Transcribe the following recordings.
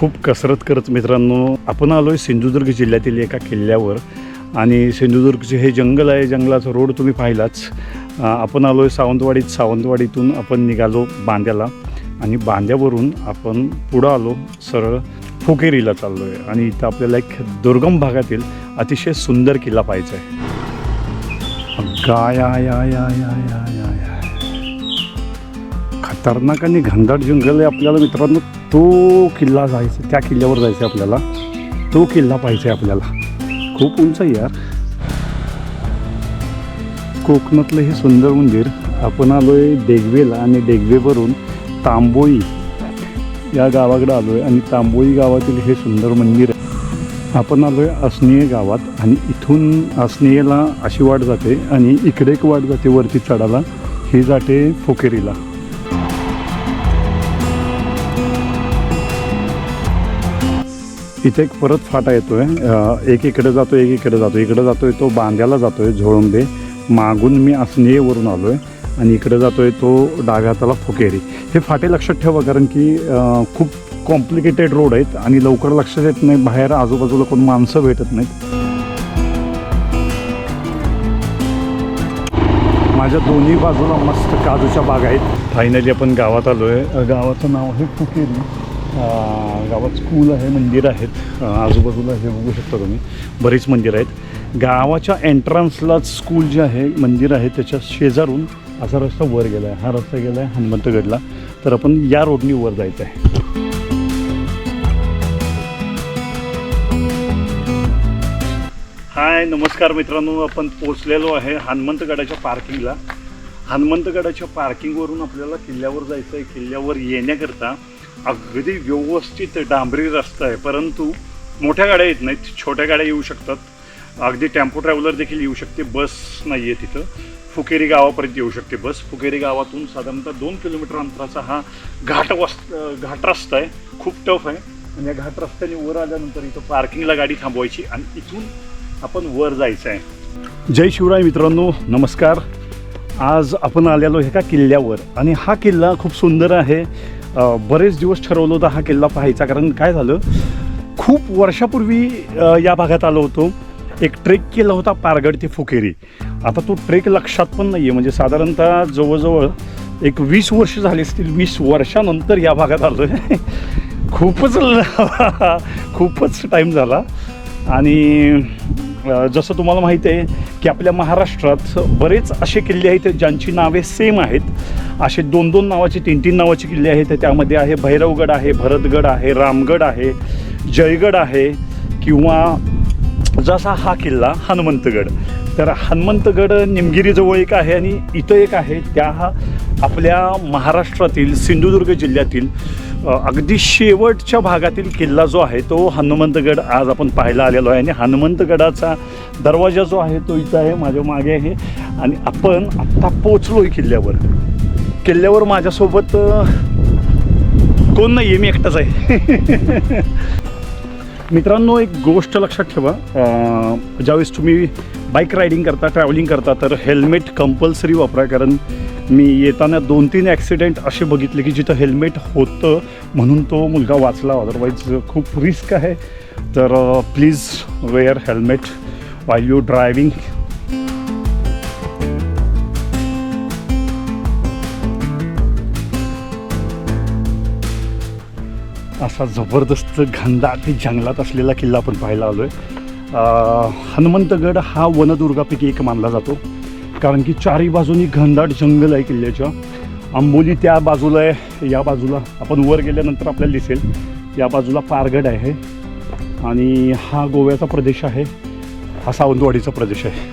खूप कसरत करत मित्रांनो. आपण आलो आहे सिंधुदुर्ग जिल्ह्यातील एका किल्ल्यावर. आणि सिंधुदुर्गचे हे जंगल आहे जंगलाचा रोड तुम्ही पाहिलाच. आपण आलो आहे सावंतवाडीत. सावंतवाडीतून आपण निघालो बांद्याला. आणि बांद्यावरून आपण पुढं आलो सरळ फुकेरीला चाललो आहे आणि इथं आपल्याला एक दुर्गम भागातील अतिशय सुंदर किल्ला पाहायचा आहे. खतरनाक आणि घनदाट जंगल आहे आपल्याला मित्रांनो तो किल्ला जायचा त्या किल्ल्यावर जायचं आहे आपल्याला. तो किल्ला पाहिजे आपल्याला. खूप उंच आहे यार. कोकणातलं हे सुंदर मंदिर आपण आलो आहे डेगवेला आणि डेगवेवरून तांबोई या गावाकडे आलो आहे आणि तांबोई गावातील हे सुंदर मंदिर आहे. आपण आलो आहे असनीय गावात आणि इथून असनीयला अशी वाट जाते आणि इकडे एक वाट जाते वरती चढायला. ही जाते फोकेरीला. इथे एक परत फाटा येतोय. अ, एक इकडे जातो एक इकडे जातो इकडे जातोय तो बांद्याला जातोय झोळंबे. मागून मी असनीयवरून आलोय आणि इकडे जातोय तो डागाताला फुकेरी. हे फाटे लक्षात ठेवा कारण की खूप कॉम्प्लिकेटेड रोड आहेत आणि लवकर लक्षात येत नाही. बाहेर आजूबाजूला कोण माणसं भेटत नाहीत. माझ्या दोन्ही बाजूला मस्त काजूच्या बाग आहेत. फायनली आपण गावात आलो आहे गावाचं नाव आहे फुकेरी. गावात स्कूल आहे मंदिर आहेत. आजूबाजूला हे बघू शकता तुम्ही. बरीच मंदिर आहेत. गावाच्या एंट्रन्सलाच स्कूल जे आहे मंदिर आहे त्याच्या शेजारून असा रस्ता वर गेला आहे हा रस्ता गेला आहे हनुमंतगडला. तर आपण या रोडनी वर जायचं आहे. हाय नमस्कार मित्रांनो. आपण पोचलेलो आहे हनुमंतगडाच्या पार्किंगला हनुमंतगडाच्या पार्किंगवरून आपल्याला किल्ल्यावर जायचं आहे किल्ल्यावर येण्याकरता अगदी व्यवस्थित डांबरी रस्ता आहे परंतु मोठ्या गाड्या येत नाहीत छोट्या गाड्या येऊ शकतात. अगदी टेम्पो ट्रॅव्हलर देखील येऊ शकते बस नाही आहे तिथं. फुकेरी गावापर्यंत येऊ शकते बस. फुकेरी गावातून साधारणतः दोन किलोमीटर अंतराचा हा घाट वस घाट रस्ता आहे. खूप टफ आहे. आणि या घाट रस्त्याने वर आल्यानंतर इथं पार्किंगला गाडी थांबवायची आणि इथून आपण वर जायचं आहे जय शिवराय मित्रांनो नमस्कार. आज आपण आलेलो एका किल्ल्यावर. आणि हा किल्ला खूप सुंदर आहे. बरेच दिवस ठरवलं होतं हा किल्ला पाहायचा. कारण काय झालं? खूप वर्षापूर्वी या भागात आलो होतो. एक ट्रेक केला होता पारगड ते फुकेरी. आता तो ट्रेक लक्षात पण नाही आहे म्हणजे साधारणतः जवळजवळ एक वीस वर्ष झाली असतील. वीस वर्षानंतर या भागात आलो आहे खूपच खूपच टाईम झाला. आणि जसं तुम्हाला माहिती आहे की आपल्या महाराष्ट्रात बरेच असे किल्ले आहेत ज्यांची नावे सेम आहेत. असे दोन दोन नावाचे तीन तीन नावाचे किल्ले आहेत. त्यामध्ये आहे भैरवगड आहे भरतगड आहे रामगड आहे जयगड आहे किंवा जसा हा किल्ला हनुमंतगड. तर हनुमंतगड निमगिरीजवळ एक आहे आणि इथं एक आहे. त्या हा आपल्या महाराष्ट्रातील सिंधुदुर्ग जिल्ह्यातील अगदी शेवटच्या भागातील किल्ला जो आहे तो हनुमंतगड आज आपण पाहायला आलेलो आहे. आणि हनुमंतगडाचा दरवाजा जो आहे तो इथं आहे माझ्या मागे आहे. आणि आपण आत्ता पोचलो आहे किल्ल्यावर. किल्ल्यावर माझ्यासोबत कोण नाही आहे मी एकटाच आहे. मित्रांनो एक गोष्ट लक्षात ठेवा. ज्यावेळेस तुम्ही बाईक रायडिंग करता ट्रॅव्हलिंग करता तर हेल्मेट कंपल्सरी वापरा. कारण मी येताना दोन तीन ॲक्सिडेंट असे बघितले की जिथं हेल्मेट होतं म्हणून तो मुलगा वाचला. अदरवाईज खूप रिस्क आहे. तर please wear helmet why you driving असा जबरदस्त घनदाट जंगलात असलेला किल्ला आपण पाहायला आलो आहे हनुमंतगड हा वनदुर्गापैकी एक मानला जातो. कारण की चारही बाजूनी घनदाट जंगल आहे किल्ल्याच्या. आंबोली त्या बाजूला आहे या बाजूला. आपण वर गेल्यानंतर आपल्याला दिसेल या बाजूला पारगड आहे. आणि हा गोव्याचा प्रदेश आहे हा सावंतवाडीचा प्रदेश आहे.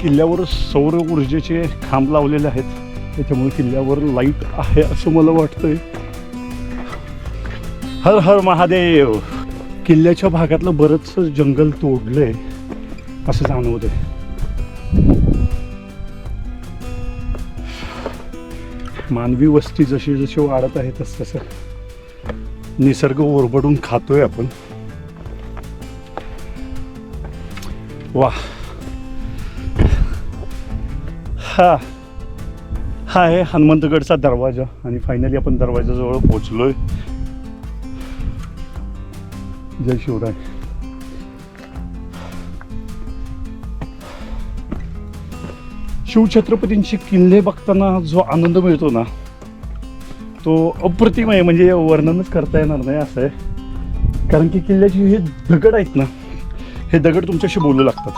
किल्ल्यावर सौर ऊर्जेचे खांब लावलेले आहेत. त्याच्यामुळे किल्ल्यावर लाइट आहे असं मला वाटतंय. हर हर महादेव! किल्ल्याच्या भागातलं बरंचसं जंगल तोडलंय. असं जाणवतंय मानवी वस्ती जशी जशी वाढत आहे तस तसं निसर्ग ओरबडून खातोय आपण. वा हा. हा आहे हनुमंतगडचा दरवाजा आणि फायनली आपण दरवाजाजवळ पोचलोय जय शिवराय. शिवछत्रपतींचे किल्ले बघताना जो आनंद मिळतो ना तो अप्रतिम आहे. म्हणजे वर्णनच करता येणार नाही असं आहे. कारण की किल्ल्याचे हे दगड आहेत ना हे दगड तुमच्याशी बोलू लागतात.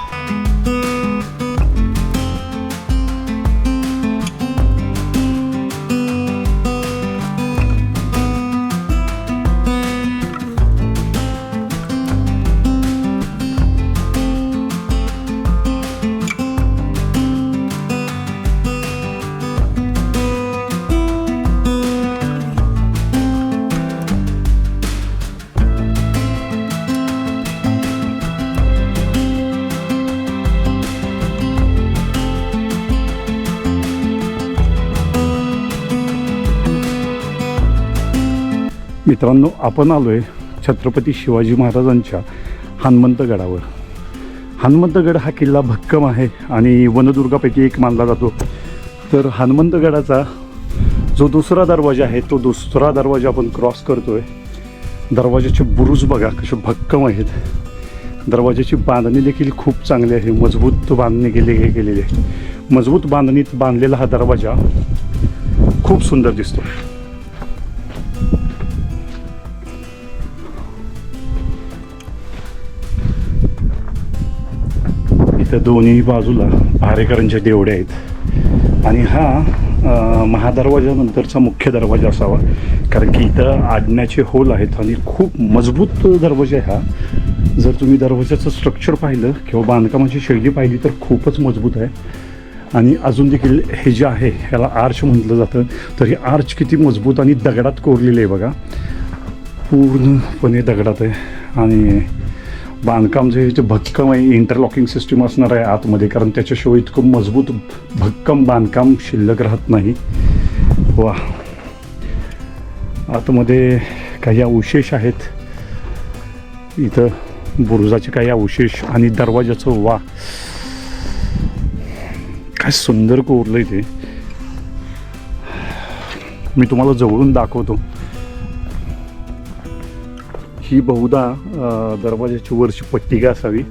मित्रांनो आपण आलो आहे छत्रपती शिवाजी महाराजांच्या हनुमंतगडावर हनुमंतगड हा किल्ला भक्कम आहे आणि वनदुर्गापैकी एक मानला जातो. तर हनुमंतगडाचा जो दुसरा दरवाजा आहे तो दुसरा दरवाजा आपण क्रॉस करतो आहे दरवाजाचे बुरुज बघा कसे भक्कम आहेत. दरवाजाची बांधणी देखील खूप चांगली आहे. मजबूत बांधणी केली हे गेलेली आहे. मजबूत बांधणीत बांधलेला हा दरवाजा खूप सुंदर दिसतो इथं दोन्ही बाजूला भारेकरांच्या देवडे आहेत. आणि हा महादरवाजानंतरचा मुख्य दरवाजा असावा. कारण की इथं आडण्याचे होल आहेत आणि खूप मजबूत दरवाजा आहे हा. जर तुम्ही दरवाजाचं स्ट्रक्चर पाहिलं किंवा बांधकामाची शैली पाहिली तर खूपच मजबूत आहे. आणि अजून देखील हे जे आहे ह्याला आर्च म्हटलं जातं. तर हे आर्च किती मजबूत आणि दगडात कोरलेले आहे बघा. पूर्णपणे दगडात आहे. आणि बांधकाम जे आहे भक्कम आहे इंटरलॉकिंग सिस्टीम असणार आहे आतमध्ये कारण त्याच्याशिवाय इतकं मजबूत भक्कम बांधकाम शिल्लक राहत नाही. वा. आतमध्ये काही अवशेष आहेत. इथं बुरुजाचे काही अवशेष आणि दरवाजाचं वा. काय सुंदर कोरलंय ते. मी तुम्हाला जवळून दाखवतो. ही बहुधा दरवाजाची वरची पट्टिका असावी.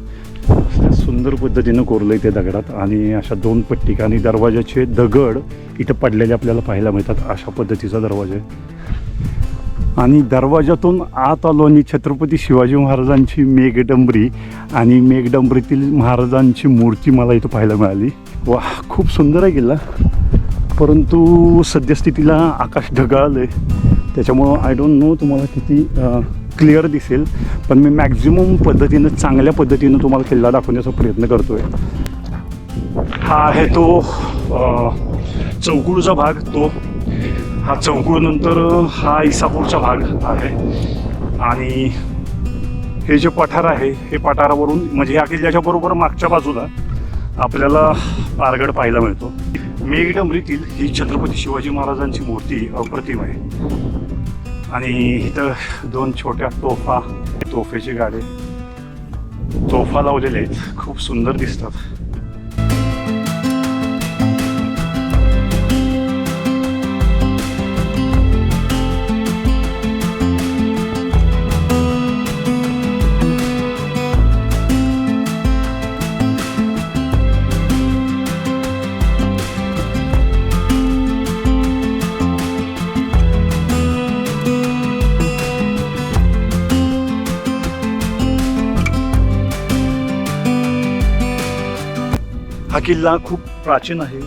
सुंदर पद्धतीनं कोरलं आहे ते दगडात आणि अशा दोन पट्टिका आणि दरवाजाचे दगड इथं पडलेले आपल्याला पाहायला मिळतात. अशा पद्धतीचा दरवाजा आहे. आणि दरवाजातून आत आलो आणि छत्रपती शिवाजी महाराजांची मेघडंबरी आणि मेघडंबरीतील महाराजांची मूर्ती मला इथं पाहायला मिळाली. वा खूप सुंदर आहे किल्ला. परंतु सद्यस्थितीला आकाश ढगाळलं आहे त्याच्यामुळं आय डोंट नो तुम्हाला किती क्लिअर दिसेल पण मी मॅक्झिमम पद्धतीनं चांगल्या पद्धतीनं तुम्हाला किल्ला दाखवण्याचा प्रयत्न करतो आहे हा आहे तो चौकूळचा चौकुळचा भाग. तो हा चौकुळ नंतर हा इसापूरचा भाग आहे. आणि हे जे पठार आहे हे पठारावरून म्हणजे ह्या किल्ल्याच्या बरोबर मागच्या बाजूला आपल्याला पारगड पाहायला मिळतो. मेघडंबरीतील ही छत्रपती शिवाजी महाराजांची मूर्ती अप्रतिम आहे. आणि इथं दोन छोट्या तोफा तोफेची गाडे. तोफा लावलेले आहेत. खूप सुंदर दिसतात. हा किल्ला खूप प्राचीन आहे.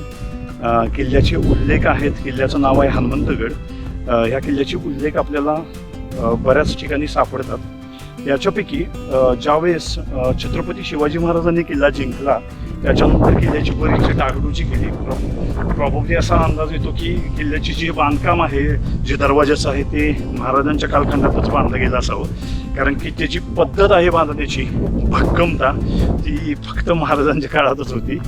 किल्ल्याचे उल्लेख आहेत. किल्ल्याचं नाव आहे हनुमंतगड. ह्या किल्ल्याचे उल्लेख आपल्याला बऱ्याच ठिकाणी सापडतात. याच्यापैकी ज्यावेळेस छत्रपती शिवाजी महाराजांनी किल्ला जिंकला त्याच्यानंतर किल्ल्याची बरीचशी डागडूची केली. प्रॉब्ली असा अंदाज येतो की किल्ल्याची जी बांधकाम आहे जे दरवाजाचं आहे ते महाराजांच्या कालखंडातच बांधलं गेलं असावं. कारण की त्याची पद्धत आहे बांधण्याची. भक्कमता. ती फक्त महाराजांच्या काळातच होती.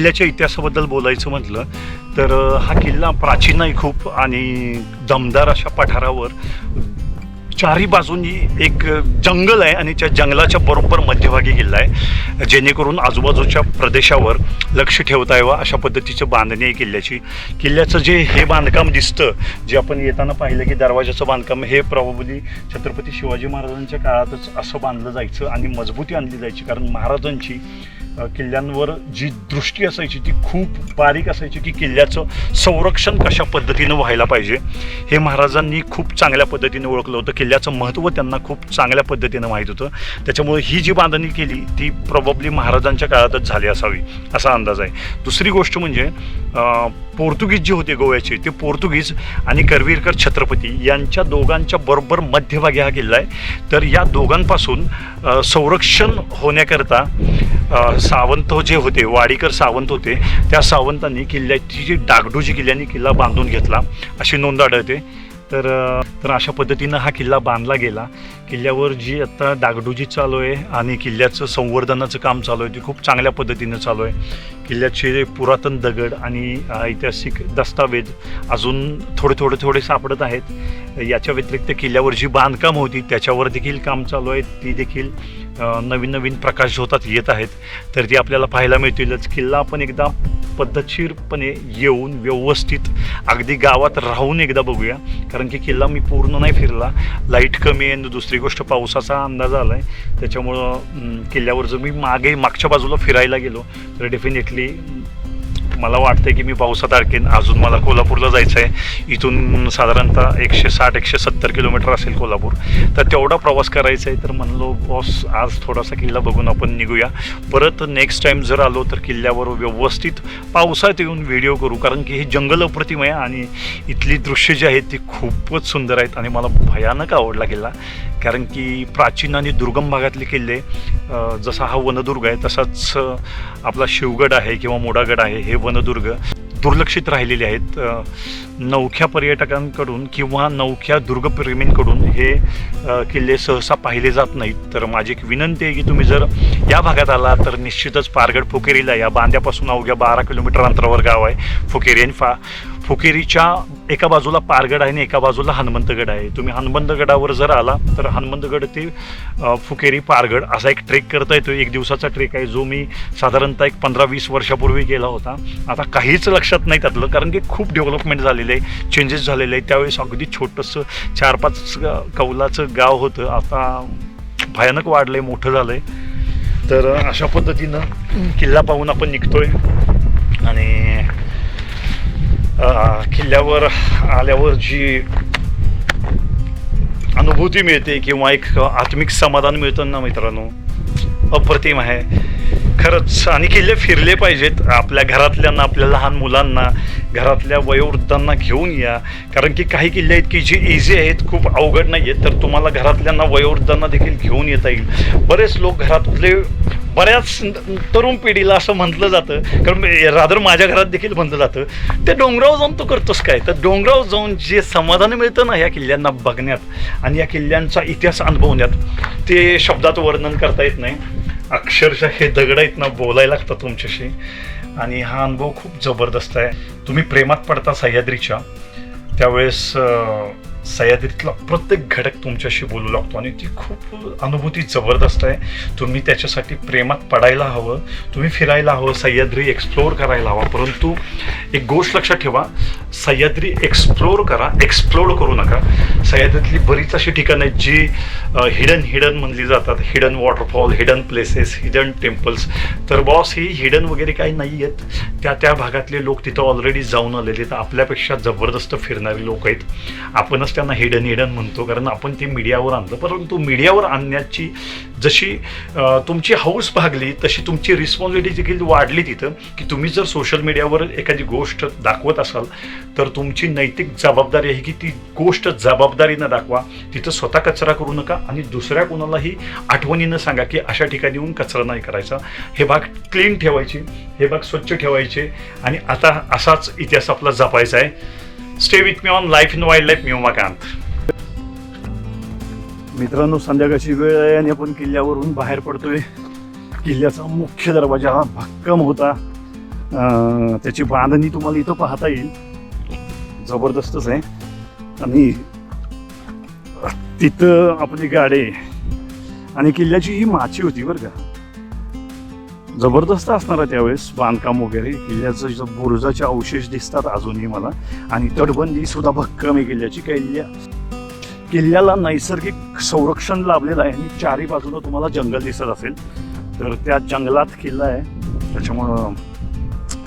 किल्ल्याच्या इतिहासाबद्दल बोलायचं म्हटलं तर हा किल्ला प्राचीन आहे खूप आणि दमदार अशा पठारावर चारही बाजूंनी एक जंगल आहे आणि त्या जंगलाच्या बरोबर मध्यभागी किल्ला आहे. जेणेकरून आजूबाजूच्या प्रदेशावर लक्ष ठेवता यावं अशा पद्धतीचं बांधणी आहे किल्ल्याची. किल्ल्याचं जे हे बांधकाम दिसतं जे आपण येताना पाहिलं की दरवाजाचं बांधकाम हे प्रभावली छत्रपती शिवाजी महाराजांच्या काळातच असं बांधलं जायचं आणि मजबूती आणली जायची. कारण महाराजांची किल्ल्यांवर जी दृष्टी असायची ती खूप बारीक असायची की किल्ल्याचं संरक्षण कशा पद्धतीनं व्हायला पाहिजे हे महाराजांनी खूप चांगल्या पद्धतीने ओळखलं होतं. किल्ल्याचं महत्त्व त्यांना खूप चांगल्या पद्धतीनं माहीत होतं. त्याच्यामुळे ही जी बांधणी केली ती प्रॉब्ली महाराजांच्या काळातच झाली असावी असा अंदाज आहे. दुसरी गोष्ट म्हणजे पोर्तुगीज जे होते गोव्याचे ते पोर्तुगीज आणि करवीरकर छत्रपती यांच्या दोघांच्या बरोबर मध्यभागी हा किल्ला आहे. तर या दोघांपासून संरक्षण होण्याकरता सावंत जे होते वाडीकर सावंत होते त्या सावंतांनी किल्ल्याची जी डागडुजी किल्ल्याने किल्ला बांधून घेतला अशी नोंद आढळते. तर तर अशा पद्धतीनं हा किल्ला बांधला गेला. किल्ल्यावर जी आता डागडुजी चालू आहे आणि किल्ल्याचं संवर्धनाचं काम चालू आहे ते खूप चांगल्या पद्धतीनं चालू आहे. किल्ल्याचे पुरातन दगड आणि ऐतिहासिक दस्तावेज अजून थोडे थोडे थोडे सापडत आहेत. याच्या व्यतिरिक्त किल्ल्यावर जी बांधकाम होती त्याच्यावर देखील काम चालू आहे. ती देखील नवीन नवीन प्रकाश होतात येत आहेत. तर ती आपल्याला पाहायला मिळतीलच. किल्ला आपण एकदा पद्धतशीरपणे येऊन व्यवस्थित अगदी गावात राहून एकदा बघूया. कारण की किल्ला मी पूर्ण नाही फिरला. लाइट कमी आहे आणि दुसरी गोष्ट पावसाचा अंदाज आला आहे त्याच्यामुळं किल्ल्यावर जर मी मागे मागच्या बाजूला फिरायला गेलो तर डेफिनेटली मला वाटतंय की मी पावसात अडकेन अजून मला कोल्हापूरला जायचं आहे इथून साधारणतः एकशे साठ एकशे सत्तर किलोमीटर असेल कोल्हापूर. तर तेवढा प्रवास करायचा आहे तर म्हणलो बॉस आज थोडासा किल्ला बघून आपण निघूया. परत नेक्स्ट टाईम जर आलो तर किल्ल्यावर व्यवस्थित पावसात येऊन व्हिडिओ करू. कारण की हे जंगल अप्रतिम आहे आणि इथली दृश्य जी आहेत ती खूपच सुंदर आहेत आणि मला भयानक आवडला किल्ला. कारण की प्राचीन आणि दुर्गम भागातले किल्ले जसा हा वनदुर्ग आहे तसाच आपला शिवगड आहे किंवा मोडागड आहे हे वनदुर्ग दुर्लक्षित राहिलेले आहेत. नौख्या नवख्या पर्यटकांकडून किंवा नवख्या दुर्गप्रेमींकडून हे किल्ले सहसा पाहिले जात नाहीत. तर माझी एक विनंती आहे की तुम्ही जर या भागात आला तर निश्चितच पारगड फुकेरीला या बांध्यापासून अवघ्या बारा किलोमीटर अंतरावर गाव आहे. फुकेरी आणि फा फुकेरीच्या एका बाजूला पारगड आहे आणि एका बाजूला हनुमंतगड आहे. तुम्ही हनुमंतगडावर जर आला तर हनुमंतगड ते फुकेरी पारगड असा एक ट्रेक करता येतो एक दिवसाचा ट्रेक आहे जो मी साधारणतः एक पंधरा वीस वर्षापूर्वी केला होता. आता काहीच लक्षात नाही त्यातलं कारण की खूप डेव्हलपमेंट झालेलं आहे चेंजेस झालेले आहे त्यावेळेस अगदी छोटंसं चार पाच कौलाचं गाव होतं. आता भयानक वाढलं आहे मोठं झालं आहे तर अशा पद्धतीनं किल्ला पाहून आपण निघतोय. आणि किल्ल्यावर आल्यावर जी अनुभूती मिळते किंवा एक आत्मिक समाधान मिळतं ना मित्रांनो? अप्रतिम आहे. खरंच आणि किल्ले फिरले पाहिजेत. आपल्या घरातल्यांना आपल्या लहान मुलांना घरातल्या वयोवृद्धांना घेऊन या. कारण की काही किल्ले आहेत की जी इझी आहेत खूप अवघड नाही आहेत तर तुम्हाला घरातल्यांना वयोवृद्धांना देखील घेऊन येता येईल. बरेच लोक घरातले बऱ्याच तरुण पिढीला असं म्हटलं जातं कारण रादर माझ्या घरात देखील म्हटलं जातं ते डोंगरावर जाऊन तू करतोस काय? तर डोंगरावर जाऊन जे समाधान मिळतं ना या किल्ल्यांना बघण्यात आणि या किल्ल्यांचा इतिहास अनुभवण्यात ते शब्दात वर्णन करता येत नाही. अक्षरशः हे दगड आहेत ना बोलायला लागतात तुमच्याशी. आणि हा अनुभव खूप जबरदस्त आहे. तुम्ही प्रेमात पडता सह्याद्रीच्या. त्यावेळेस सह्याद्रीतला प्रत्येक घटक तुमच्याशी बोलू लागतो आणि ती खूप अनुभूती जबरदस्त आहे. तुम्ही त्याच्यासाठी प्रेमात पडायला हवं तुम्ही फिरायला हवं सह्याद्री एक्सप्लोअर करायला हवा. परंतु एक गोष्ट लक्षात ठेवा सह्याद्री एक्सप्लोअर करा एक्सप्लोर करू नका. सह्याद्रीतली बरीच अशी ठिकाणं आहेत जी हिडन हिडन म्हणली जातात. Hidden waterfall hidden places hidden temples तर बॉस ही हिडन वगैरे काही नाही आहेत त्या त्या भागातले लोक तिथं ऑलरेडी जाऊन आलेले तर आपल्यापेक्षा जबरदस्त फिरणारे लोक आहेत. आपणच त्यांना हिडन हिडन म्हणतो कारण आपण ते मीडियावर आणलं. परंतु मीडियावर आणण्याची जशी तुमची हौस भागली तशी तुमची रिस्पॉन्सिबिलिटी देखील वाढली तिथं की तुम्ही जर सोशल मीडियावर एखादी गोष्ट दाखवत असाल तर तुमची नैतिक जबाबदारी आहे की ती गोष्ट जबाबदारीनं दाखवा. तिथं स्वतः कचरा करू नका आणि दुसऱ्या कोणालाही आठवणीनं सांगा की अशा ठिकाणी येऊन कचरा नाही करायचा. हे भाग क्लीन ठेवायचे हे भाग स्वच्छ ठेवायचे आणि आता असाच इतिहास आपला जपायचा आहे. Stay with me on life in wildlife मी उमाकांत मित्रांनो संध्याकाळची वेळ आहे आणि आपण किल्ल्यावरून बाहेर पडतोय. किल्ल्याचा मुख्य दरवाजा हा भक्कम होता. त्याची बांधणी तुम्हाला इथं पाहता येईल. जबरदस्तच आहे. आणि तिथं आपली गाडी आणि किल्ल्याची ही माची होती बरं का. जबरदस्त असणार आहे त्यावेळेस बांधकाम वगैरे. किल्ल्याचं जे बुरुजाचे अवशेष दिसतात अजूनही मला. आणि तटबंदी सुद्धा भक्कम आहे किल्ल्याची. किल्ल्या किल्ल्याला नैसर्गिक संरक्षण लाभलेलं आहे. आणि चारी बाजूला तुम्हाला जंगल दिसत असेल. तर त्या जंगलात किल्ला आहे. त्याच्यामुळं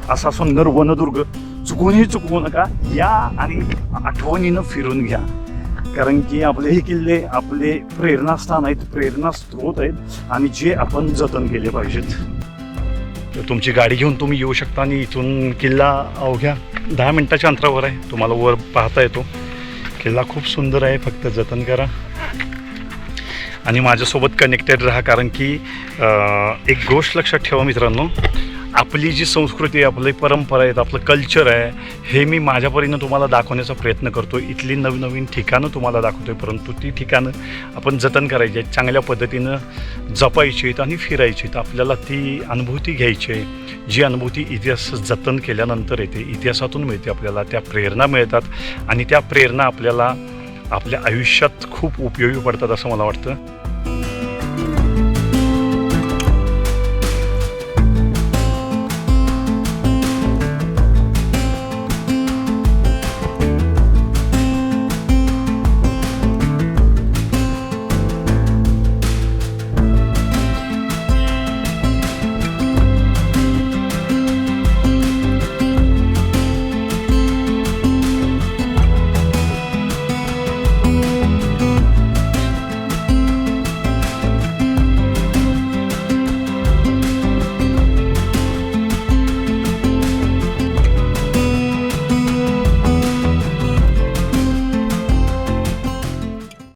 असा सुंदर वनदुर्ग चुकूनही चुकवू नका. या आणि आठवणीनं फिरून घ्या. कारण की आपले हे किल्ले आपले प्रेरणास्थान आहेत प्रेरणा स्रोत आहेत. आणि जे आपण जतन केले पाहिजेत. तुमची गाडी घेऊन तुम्ही येऊ शकता आणि इथून किल्ला अवघ्या दहा मिनिटाच्या अंतरावर आहे. तुम्हाला वर पाहता येतो. किल्ला खूप सुंदर आहे. फक्त जतन करा. आणि माझ्यासोबत कनेक्टेड राहा कारण की एक गोष्ट लक्षात ठेवा मित्रांनो. आपली जी संस्कृती आहे आपली परंपरा आहेत आपलं कल्चर आहे हे मी माझ्या परीनं तुम्हाला दाखवण्याचा प्रयत्न करतो इथली नवीन नवीन ठिकाणं तुम्हाला दाखवतो आहे परंतु ती ठिकाणं आपण जतन करायची आहेत चांगल्या पद्धतीनं जपायची आहेत आणि फिरायची आहेत. आपल्याला ती अनुभूती घ्यायची आहे. जी अनुभूती इतिहास जतन केल्यानंतर येते इतिहासातून मिळते आपल्याला त्या प्रेरणा मिळतात आणि त्या प्रेरणा आपल्याला आपल्या आयुष्यात खूप उपयोगी पडतात असं मला वाटतं.